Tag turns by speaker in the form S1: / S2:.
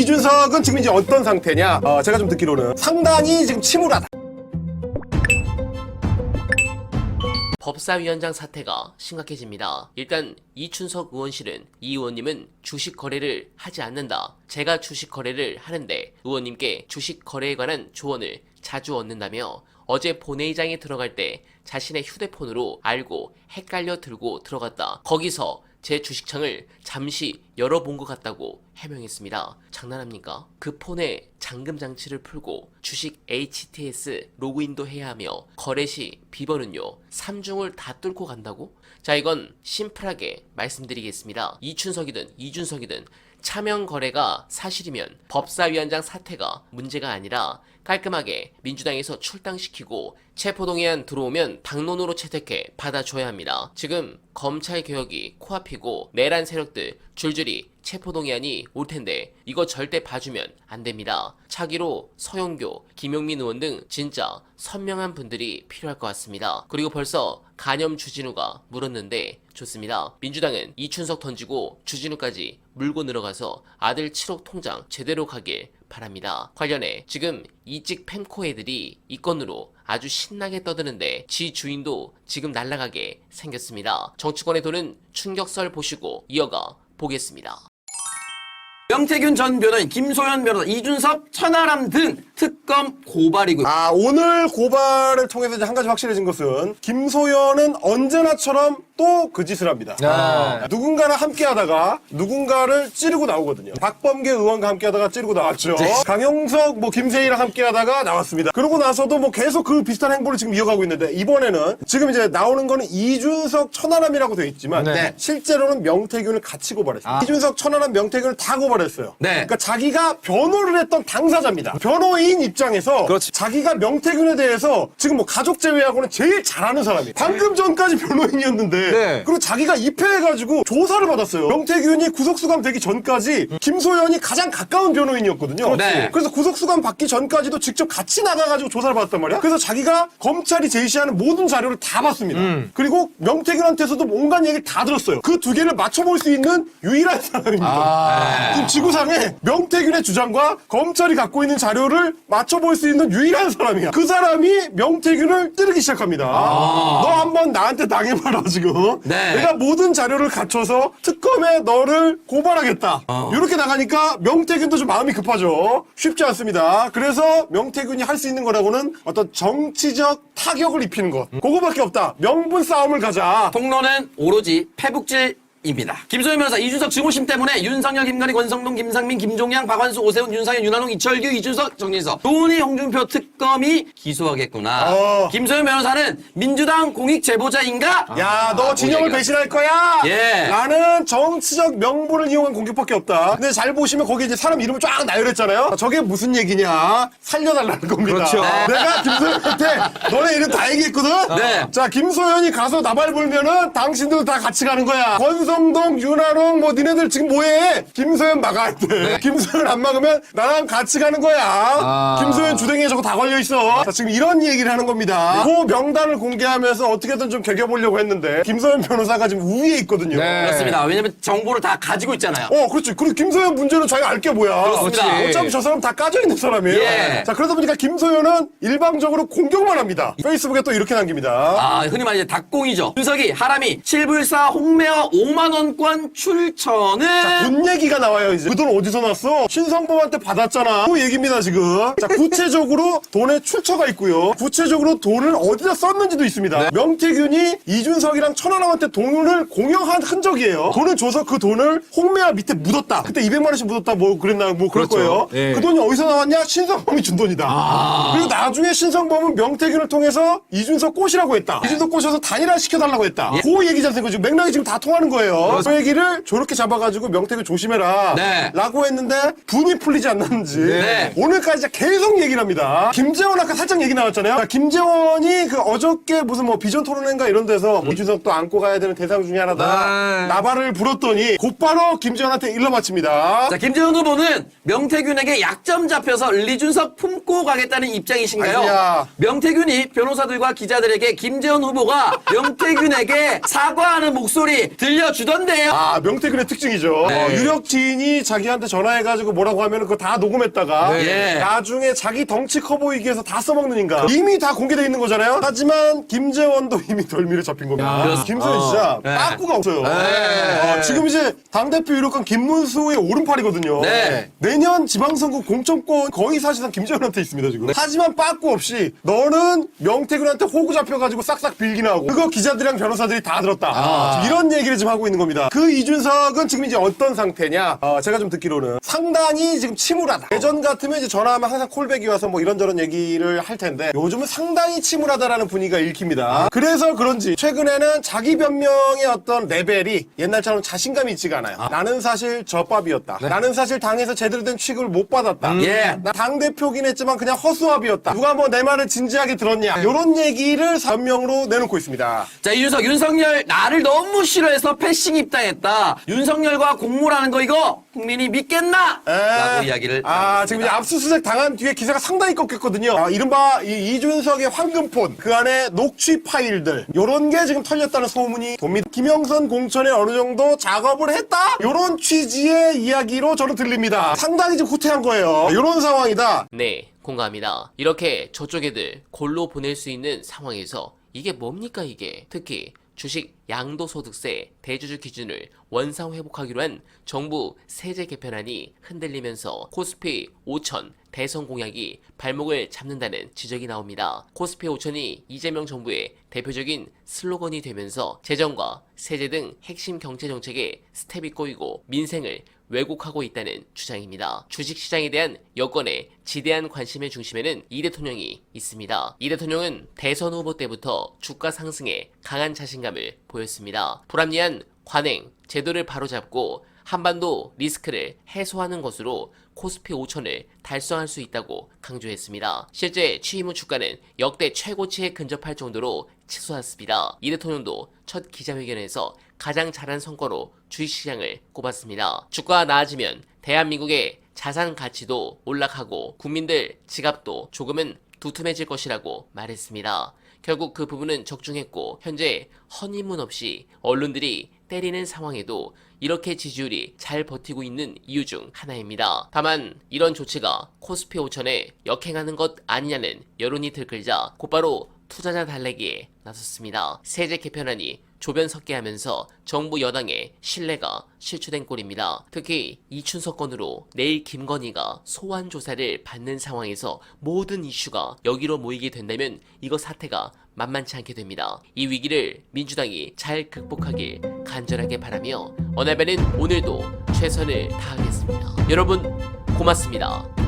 S1: 이준석은 지금 이제 어떤 상태냐? 어, 제가 좀 듣기로는 상당히 지금 침울하다.
S2: 법사위원장 사태가 심각해집니다. 일단 이춘석 의원실은 이 의원님은 주식 거래를 하지 않는다. 제가 주식 거래를 하는데 의원님께 주식 거래에 관한 조언을 자주 얻는다며 어제 본회의장에 들어갈 때 자신의 휴대폰으로 알고 헷갈려 들고 들어갔다. 거기서 제 주식창을 잠시 열어본 것 같다고 해명했습니다. 장난합니까? 그 폰에 잠금 장치를 풀고 주식 HTS 로그인도 해야 하며 거래 시 비번은요 3중을 다 뚫고 간다고? 자 이건 심플하게 말씀드리겠습니다. 이춘석이든 이준석이든 차명 거래가 사실이면 법사위원장 사태가 문제가 아니라 깔끔하게 민주당에서 출당시키고 체포동의안 들어오면 당론으로 채택해 받아줘야 합니다. 지금 검찰 개혁이 코앞이고 내란 세력들 줄줄이 체포동의안이 올 텐데 이거 절대 봐주면 안 됩니다. 차기로 서영교, 김용민 의원 등 진짜 선명한 분들이 필요할 것 같습니다. 그리고 벌써 간염 주진우가 물었는데 좋습니다. 민주당은 이춘석 던지고 주진우까지 물고 늘어가서 아들 7억 통장 제대로 가길 바랍니다. 관련해 지금 이직 펜코 애들이 이 건으로 아주 신나게 떠드는데 지 주인도 지금 날아가게 생겼습니다. 정치권의 돈은 충격설 보시고 이어가 보겠습니다.
S3: 명태균 전 변호인, 김소연 변호사, 이준섭, 천하람 등 특검 고발이고요.
S1: 아, 오늘 고발을 통해서 이제 한 가지 확실해진 것은 김소연은 언제나처럼 또 그 짓을 합니다. 아, 누군가랑 함께 하다가 누군가를 찌르고 나오거든요. 박범계 의원과 함께 하다가 찌르고 나왔죠. 강용석, 뭐 김세희랑 함께 하다가 나왔습니다. 그러고 나서도 뭐 계속 그 비슷한 행보를 지금 이어가고 있는데 이번에는 지금 이제 나오는 거는 이준석 천하람이라고 되어 있지만
S3: 네.
S1: 실제로는 명태균을 같이 고발했어요. 이준석 천하람 명태균을 다 고발했어요.
S3: 네.
S1: 그러니까 자기가 변호를 했던 당사자입니다. 변호인 입장에서
S3: 그렇지.
S1: 자기가 명태균에 대해서 지금 뭐 가족 제외하고는 제일 잘하는 사람이에요. 방금 전까지 변호인이었는데
S3: 네.
S1: 그리고 자기가 입회해가지고 조사를 받았어요. 명태균이 구속수감 되기 전까지 김소연이 가장 가까운 변호인이었거든요.
S3: 네.
S1: 그래서 구속수감 받기 전까지도 직접 같이 나가가지고 조사를 받았단 말이야. 그래서 자기가 검찰이 제시하는 모든 자료를 다 봤습니다.
S3: 음.
S1: 그리고 명태균한테서도 온갖 얘기를 다 들었어요. 그 두 개를 맞춰볼 수 있는 유일한 사람입니다.
S3: 아.
S1: 지금 지구상에 명태균의 주장과 검찰이 갖고 있는 자료를 맞춰볼 수 있는 유일한 사람이야. 그 사람이 명태균을 찌르기 시작합니다. 너 한번 나한테 당해봐라 지금.
S3: 아. 네.
S1: 내가 모든 자료를 갖춰서 특검에 너를 고발하겠다.
S3: 어.
S1: 이렇게 나가니까 명태균도 좀 마음이 급하죠. 쉽지 않습니다. 그래서 명태균이 할 수 있는 거라고는 어떤 정치적 타격을 입히는 것. 그거밖에 없다. 명분 싸움을 가자.
S3: 통로는 오로지 패북질 입니다. 김소연 변호사 이준석 증오심 때문에 윤석열, 김건희, 권성동, 김상민, 김종양, 박완수, 오세훈, 윤상현, 윤한홍, 이철규, 이준석, 정진석, 도은희, 홍준표 특검이 기소하겠구나.
S1: 어.
S3: 김소연 변호사는 민주당 공익 제보자인가?
S1: 야, 너 진영을
S3: 얘기가.
S1: 배신할 거야?
S3: 아, 예.
S1: 나는 정치적 명분을 이용한 공격밖에 없다. 근데 잘 보시면 거기 이제 사람 이름을 쫙 나열했잖아요. 저게 무슨 얘기냐? 살려달라는 겁니다.
S3: 그렇죠. 네.
S1: 내가 김소연한테 너네 이름 다 얘기했거든?
S3: 네.
S1: 자, 김소연이 가서 나발 불면은 당신들 다 같이 가는 거야. 권 성동, 윤하롱, 뭐 니네들 지금 뭐해? 김소연 막아야 돼.
S3: 네.
S1: 김소연 안 막으면 나랑 같이 가는 거야.
S3: 아.
S1: 김소연 주댕이에 저거 다 걸려 있어. 자, 지금 이런 얘기를 하는 겁니다.
S3: 네.
S1: 그 명단을 공개하면서 어떻게든 좀 개겨보려고 했는데 김소연 변호사가 지금 우위에 있거든요.
S3: 그렇습니다. 왜냐면 정보를 다 가지고 있잖아요.
S1: 어, 그렇지. 그리고 김소연 문제는 자기가 알게 뭐야.
S3: 그렇습니다.
S1: 그렇지. 어차피 저 사람 다 까져 있는 사람이에요.
S3: 예.
S1: 자, 그러다 보니까 김소연은 일방적으로 공격만 합니다. 페이스북에 또 이렇게 남깁니다.
S3: 아, 흔히 말해 닭공이죠. 윤석이 하람이 7불사 홍매화 5만원권 출처는
S1: 돈 얘기가 나와요, 이제. 그 돈 어디서 났어? 신성범한테 받았잖아. 그 얘기입니다, 지금. 자, 구체적으로 돈의 출처가 있고요. 구체적으로 돈을 어디다 썼는지도 있습니다.
S3: 네.
S1: 명태균이 이준석이랑 천하람한테 돈을 공여한 흔적이에요. 돈을 줘서 그 돈을 홍매화 밑에 묻었다. 그때 200만원씩 묻었다, 뭐, 그랬나, 뭐, 그럴
S3: 그렇죠.
S1: 거예요.
S3: 예. 아.
S1: 그 돈이 어디서 나왔냐? 신성범이 준 돈이다. 그리고 나중에 신성범은 명태균을 통해서 이준석 꼬시라고 했다. 이준석 꼬셔서 단일화 시켜달라고 했다.
S3: 예.
S1: 그 얘기지 않습니까? 지금 맥락이 지금 다 통하는 거예요. 그 얘기를 저렇게 잡아가지고 명태균 조심해라.
S3: 네.
S1: 라고 했는데 분이 풀리지 않는지
S3: 네.
S1: 오늘까지 계속 얘기를 합니다. 김재원 아까 살짝 얘기 나왔잖아요. 자, 김재원이 그 어저께 무슨 뭐 비전 토론회인가 이런 데서 뭐 이준석도 안고 가야 되는 대상 중에 하나다.
S3: 네.
S1: 나발을 불었더니 곧바로 김재원한테 일러 바칩니다.
S3: 자, 김재원 후보는 명태균에게 약점 잡혀서 리준석 품고 가겠다는 입장이신가요?
S1: 아니야.
S3: 명태균이 변호사들과 기자들에게 김재원 후보가 명태균에게 사과하는 목소리 주던데요.
S1: 아, 명태균의 특징이죠.
S3: 네.
S1: 어, 유력 지인이 자기한테 전화해가지고 뭐라고 하면 그거 다 녹음했다가
S3: 네.
S1: 나중에 자기 덩치 커 보이기 위해서 다 써먹는 인간. 이미 다 공개돼 있는 거잖아요. 하지만 김재원도 이미 덜미를 잡힌
S3: 겁니다.
S1: 김소연
S3: 어.
S1: 진짜
S3: 네.
S1: 빠꾸가 없어요.
S3: 네.
S1: 어, 지금 이제 당대표 유력한 김문수의 오른팔이거든요.
S3: 네.
S1: 내년 지방선거 공천권 거의 사실상 김재원한테 있습니다, 지금. 하지만 빠꾸 없이 너는 명태균한테 호구 잡혀가지고 싹싹 빌기나 하고 그거 기자들이랑 변호사들이 다 들었다. 지금 이런 얘기를 지금 하고 있는 겁니다. 그 이준석은 지금 이제 어떤 상태냐? 어, 제가 좀 듣기로는 상당히 지금 침울하다. 예전 같으면 이제 전화하면 항상 콜백이 와서 뭐 이런저런 얘기를 할 텐데 요즘은 상당히 침울하다라는 분위기가 읽힙니다. 그래서 그런지 최근에는 자기 변명의 어떤 레벨이 옛날처럼 자신감이 있지가 않아요. 나는 사실 저밥이었다. 나는 사실 당에서 제대로 된 취급을 못 받았다.
S3: 예.
S1: 나 당대표긴 했지만 그냥 허수아비였다. 누가 뭐 내 말을 진지하게 들었냐. 이런 얘기를 변명으로 내놓고 있습니다.
S3: 자, 이준석, 윤석열, 나를 너무 싫어해서 패싱 입당했다. 윤석열과 공모라는 거 이거 국민이 믿겠나? 라고 이야기를.
S1: 아,
S3: 나눴습니다.
S1: 지금 이제 압수수색 당한 뒤에 기세가 상당히 꺾였거든요. 아, 이른바 이 이준석의 황금폰, 그 안에 녹취 파일들, 요런 게 지금 털렸다는 소문이 돕니다. 김영선 공천에 어느 정도 작업을 했다? 요런 취지의 이야기로 저는 들립니다. 상당히 지금 후퇴한 거예요. 요런 상황이다.
S2: 네, 공감합니다. 이렇게 저쪽 애들 골로 보낼 수 있는 상황에서 이게 뭡니까 이게? 특히 주식 양도소득세 대주주 기준을 원상 회복하기로 한 정부 세제 개편안이 흔들리면서 코스피 5천 대선 공약이 발목을 잡는다는 지적이 나옵니다. 코스피 5천이 이재명 정부의 대표적인 슬로건이 되면서 재정과 세제 등 핵심 경제 정책에 스텝이 꼬이고 민생을 왜곡하고 있다는 주장입니다. 주식시장에 대한 여권의 지대한 관심의 중심에는 이 대통령이 있습니다. 이 대통령은 대선 후보 때부터 주가 상승에 강한 자신감을 보였습니다. 불합리한 관행, 제도를 바로잡고 한반도 리스크를 해소하는 것으로 코스피 5천을 달성할 수 있다고 강조했습니다. 실제 취임 후 주가는 역대 최고치에 근접할 정도로 치솟았습니다. 이 대통령도 첫 기자회견에서 가장 잘한 성과로 주식시장을 꼽았습니다. 주가가 나아지면 대한민국의 자산 가치도 올라가고 국민들 지갑도 조금은 두툼해질 것이라고 말했습니다. 결국 그 부분은 적중했고 현재 허니문 없이 언론들이 때리는 상황에도 이렇게 지지율이 잘 버티고 있는 이유 중 하나입니다. 다만 이런 조치가 코스피 5천에 역행하는 것 아니냐는 여론이 들끓자 곧바로 투자자 달래기에 나섰습니다. 세제 개편안이 조변 섞게 하면서 정부 여당의 신뢰가 실추된 꼴입니다. 특히 이춘석 건으로 내일 김건희가 소환 조사를 받는 상황에서 모든 이슈가 여기로 모이게 된다면 이거 사태가 만만치 않게 됩니다. 이 위기를 민주당이 잘 극복하길 간절하게 바라며 어나벨은 오늘도 최선을 다하겠습니다. 여러분 고맙습니다.